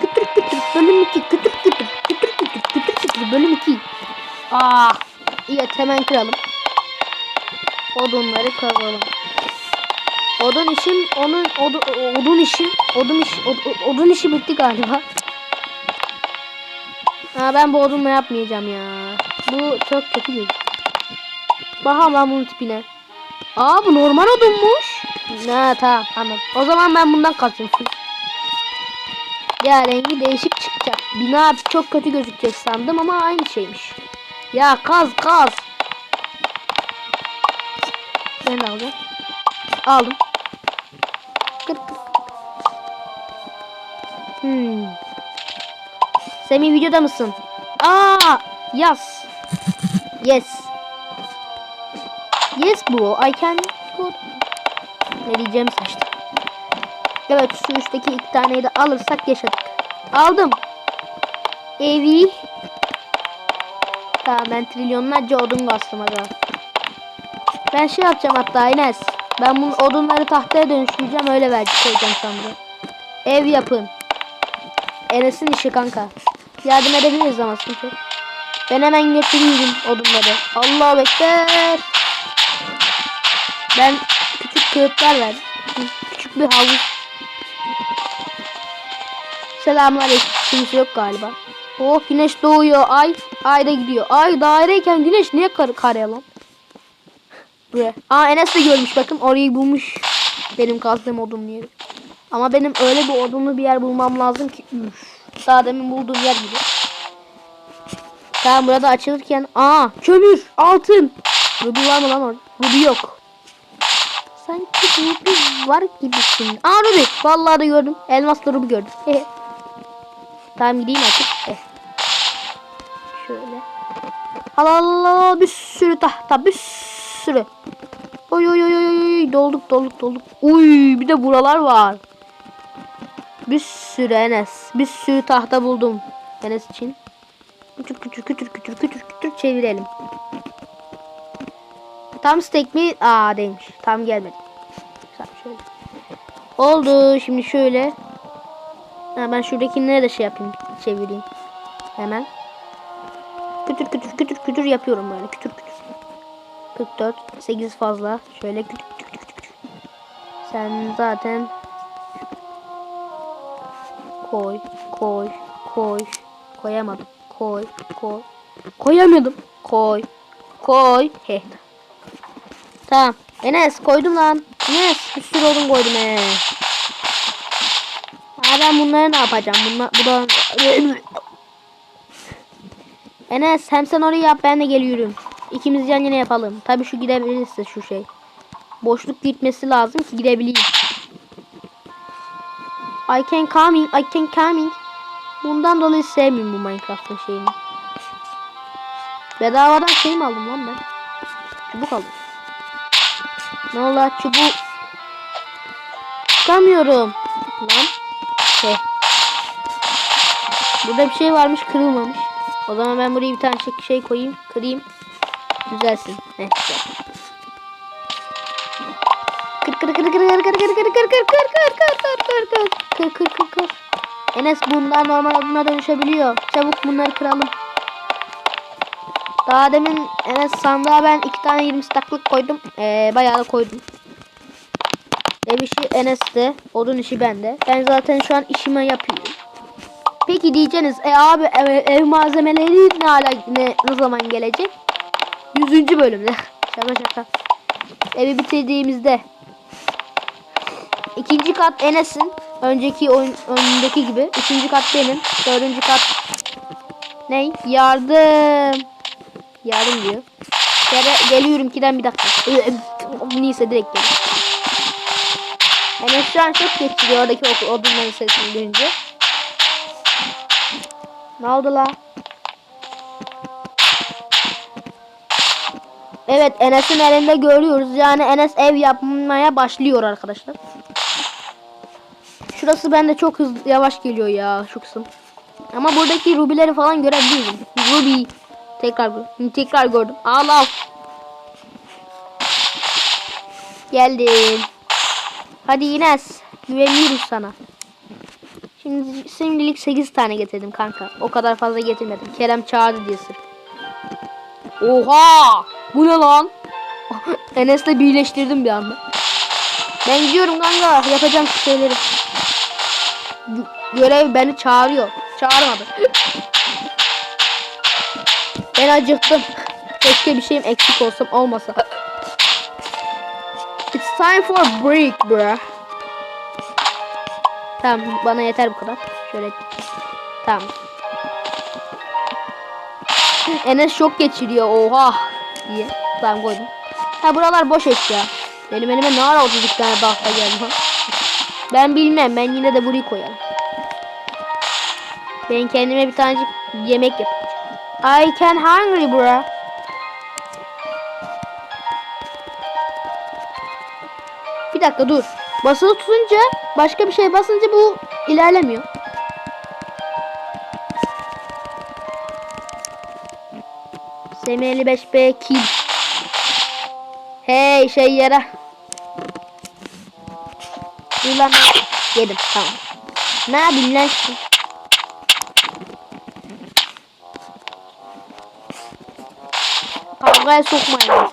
Kütür kütür bölüm 2 kütür kütür kütür kütür kütür kütür bölüm 2. Aa, evet hemen kıralım. Odunları kazalım. Odun işim onun odun, odun işi odun iş od- odun işi bitti galiba. Ha ben bu odunla yapmayacağım ya. Bu çok kötü gözüküyor. Bakalım lan bunun tipine. Aa bu normal odunmuş. Ne tamam anladım. O zaman ben bundan kaçayım. Ya rengi değişik çıkacak. Bina çok kötü gözükecek sandım ama aynı şeymiş. Ya kaz kaz. Ben de. Aldım. Kır. Hmm. Semih videoda mısın? Aa, yaz. Yes. Yes bro, I can put. Ne diyeceğimi seçtim. Evet, şu üstteki iki taneyi de alırsak yaşadık. Aldım. Evi. Tamam ben trilyonlarca odun bastım aga. Ben şey yapacağım hatta Enes. Ben bunu odunları tahtaya dönüştüreceğim öyle vereceğim sanırım. Ev yapın. Enes'in işi kanka. Yardım edebiliriz ama sıkıntı. Ben hemen getiriyorum odunları. Allahu Ekber. Ben küçük kağıtlar verdim. Küçük bir havuz. Selamünaleyküm. Kimse yok galiba. Oh güneş doğuyor. Ay. Ay da gidiyor. Ay daireyken güneş niye kar karaya lan? Buraya. Aa Enes de görmüş bakın orayı bulmuş. Benim kazdığım odunlu yeri. Ama benim öyle bir odunlu bir yer bulmam lazım ki. Üf. Daha demin bulduğum yer gibi. Tamam burada açılırken. Aa kömür. Altın. Ruby var mı lan orada? Ruby yok. Sanki Ruby var gibisin. Aa Ruby. Vallahi da gördüm. Elmasla Ruby gördüm. Tamam gideyim artık. Heh. Şöyle. Allah Allah bir sürü tahta bir sürü. Oy oy oy oy dolduk dolduk dolduk. Uy bir de buralar var. Bir sürü Enes. Bir sürü tahta buldum. Enes için. Küçük küçük küçük küçük küçük küçük çevirelim. Tam steak mi? Aa değilmiş. Tam gelmedi. Şöyle. Oldu. Şimdi şöyle. Ha, ben şuradakileri de şey yapayım. Çevireyim. Hemen. Kütür kütür kütür kütür yapıyorum böyle. Kütür kütür. 44. 8 fazla. Şöyle kütür kütür kütür kütür. Sen zaten koy koy koy koyamadım. Koy koy. Koyamadım. Koy. Koy. He. Tamam. Enes koydum lan. Enes bir sürü odun koydum he. Ha ben bunları ne yapacağım? Bunlar bu da Enes hem sen orayı yap ben de geliyorum. İkimiz yan yana yapalım. Tabii şu gidebilirse şu şey. Boşluk gitmesi lazım ki gidebileyim. I can coming, I can coming. Bundan dolayı sevmiyorum bu Minecraft'ın şeyini. Bedavadan şey mi aldım lan ben? Çubuk aldım. Ne lan çubuk? Çıkamıyorum. Lan. Şey. Burada bir şey varmış kırılmamış. O zaman ben buraya bir tane şey, şey koyayım. Kırayım. Düzelsin. Heh, güzel. Kır kır kır kır kır kır kır kır kır kır kır kır kır kır kır kır kır kır kır Enes bunlar normal adına dönüşebiliyor. Çabuk bunları kıralım. Daha demin Enes sandığa ben iki tane 20 staklık koydum. Ee, bayağı da koydum. Ev işi Enes'te. Odun işi bende. Ben zaten şu an işimi yapıyorum. Peki diyeceksiniz e abi ev, ev malzemeleri ne ala ne, ne zaman gelecek? 100. bölümde. şaka şaka. Evi bitirdiğimizde ikinci kat Enes'in önceki oyun önündeki gibi. Üçüncü kat benim. Dördüncü kat ne? Yardım. Yardım diyor. Gel geliyorum kiden bir dakika. Neyse direkt gel. Enes şu an çok geçiriyor oradaki odunların sesini duyunca. Ne oldu la? Evet Enes'in elinde görüyoruz. Yani Enes ev yapmaya başlıyor arkadaşlar. Şurası bende çok hızlı yavaş geliyor ya şu kısım. Ama buradaki rubileri falan görebiliyorum. Ruby. Tekrar tekrar gördüm. Allah. Geldim. Hadi Enes. Güveniyoruz sana. Şimdi şimdilik 8 tane getirdim kanka. O kadar fazla getirmedim. Kerem çağırdı diye sırf. Oha! Bu ne lan? Enes'le birleştirdim bir anda. Ben gidiyorum kanka. Yapacağım şu şeyleri. Gö- Görev beni çağırıyor. Çağırmadı. Ben acıktım. Keşke bir şeyim eksik olsam olmasa. Time for a break bro. Tamam bana yeter bu kadar. Şöyle. Tamam. Enes şok geçiriyor oha diye. Tamam koydum. Ha buralar boş eşya. Benim elime ne ara 32 tane tahta geldi. Ben bilmem ben yine de burayı koyarım. Ben kendime bir tanecik yemek yapacağım. I can hungry bro. Bir dakika dur. Basılı tutunca başka bir şey basınca bu ilerlemiyor. SM55B kill. Hey şey yere. Dur lan. Yedim tamam. Ne yapayım lan şimdi? Kavgaya sokmayın.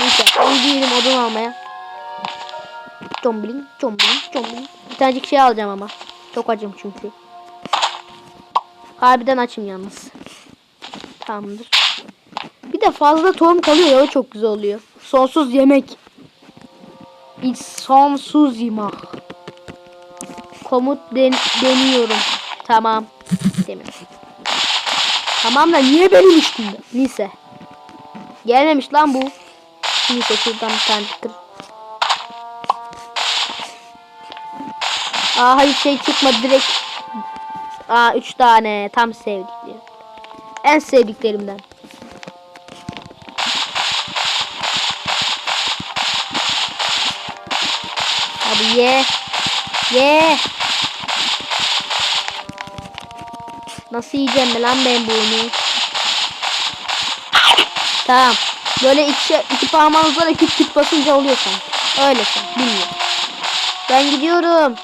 Neyse ben gidiyorum odun almaya. Comblin, comblin, comblin. Bir tanecik şey alacağım ama. Çok acım çünkü. Harbiden açım yalnız. Tamamdır. Bir de fazla tohum kalıyor ya o çok güzel oluyor. Sonsuz yemek. It's sonsuz yemek. Komut den deniyorum. Tamam. Demir. Tamam da niye benim üstümde? Neyse. Gelmemiş lan bu. Neyse şuradan bir tane kır. Aa hayır şey çıkmadı direkt. Aa 3 tane tam sevdiklerim. En sevdiklerimden. Hadi ye. Ye. Nasıl yiyeceğim lan ben bunu? Tamam. Böyle iki, iki parmağınızla küt küt basınca oluyor sanki. Öyle sanki. Bilmiyorum. Ben gidiyorum.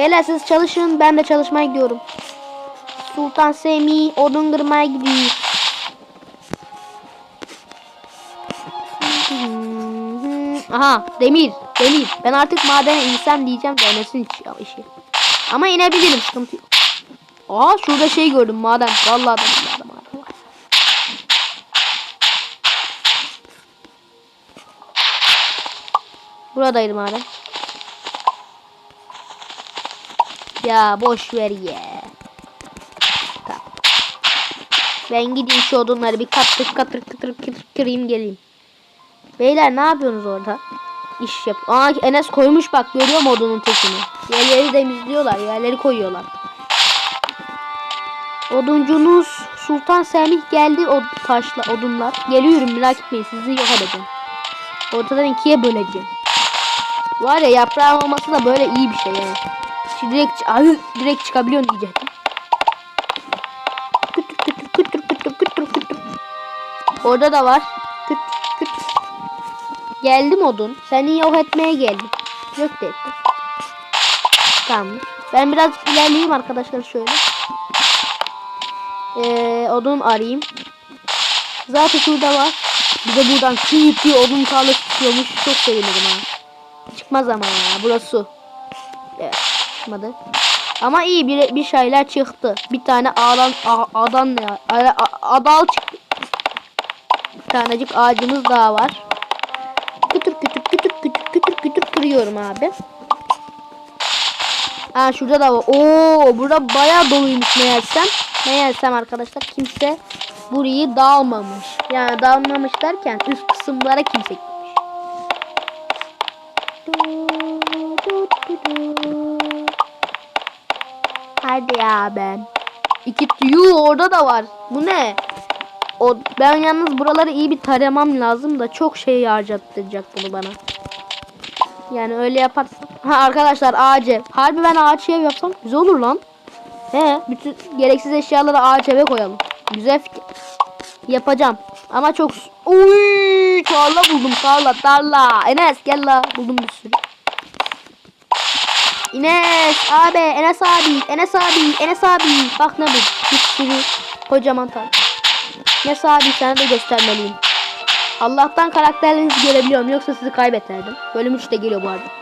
Beyler siz çalışın. Ben de çalışmaya gidiyorum. Sultan Semi odun kırmaya gidiyor. Aha demir. Demir. Ben artık madene insan diyeceğim de Enes'in iş- ya işi. Ama inebilirim sıkıntı yok. Aa şurada şey gördüm maden. Vallahi maden, maden. Buradaydı maden. Ya boş ver ye. Tamam. Ben gideyim şu odunları bir katır katır katır katır kırayım geleyim. Beyler ne yapıyorsunuz orada? İş yap. Aa Enes koymuş bak görüyor mu odunun tekini? Yerleri temizliyorlar, yerleri koyuyorlar. Oduncunuz Sultan Semih geldi o taşla odunlar. Geliyorum merak etmeyin sizi yok edeceğim. Ortadan ikiye böleceğim. Var ya yaprağın olması da böyle iyi bir şey yani. Direkt, abi, direkt çıkabiliyorsun diyecektim. Kütür kütür kütür kütür kütür kütür. Orada da var. Küt küt. Geldim odun. Seni yok etmeye geldim. Yok da. Tamam. Ben biraz ilerleyeyim arkadaşlar şöyle. Ee, odun arayayım. Zaten şurada var. Bir de buradan kıyıp diye odun tarlası çıkıyormuş. Çok sevinirim ha. Çıkmaz ama ya. Burası. Evet. Çıkmadı. Ama iyi bir, bir şeyler çıktı. Bir tane ağdan adan ya? Adal çıktı. Bir tanecik ağacımız daha var. Kütür kütür kütür kütür kütür kütür kırıyorum abi. Aa şurada da var. Oo burada bayağı doluymuş meğersem. Meğersem arkadaşlar kimse burayı dağılmamış. Yani dağılmamış derken üst kısımlara kimse gitmiş. Hadi ya ben. İki tüyü orada da var. Bu ne? O ben yalnız buraları iyi bir taramam lazım da çok şey harcattıracak bunu bana. Yani öyle yaparsam. Ha arkadaşlar ağacı. Harbi ben ağaç ev yapsam güzel olur lan. He, bütün gereksiz eşyaları ağaç eve koyalım. Güzel fikir. Yapacağım. Ama çok Uy, tarla buldum tarla tarla. Enes gel la buldum bir sürü. Ines abi Enes abi Enes abi Enes abi bak ne bu bir sürü kocaman tank. Enes abi sana da göstermeliyim. Allah'tan karakterlerinizi görebiliyorum yoksa sizi kaybederdim. Bölüm 3'te geliyor bu arada.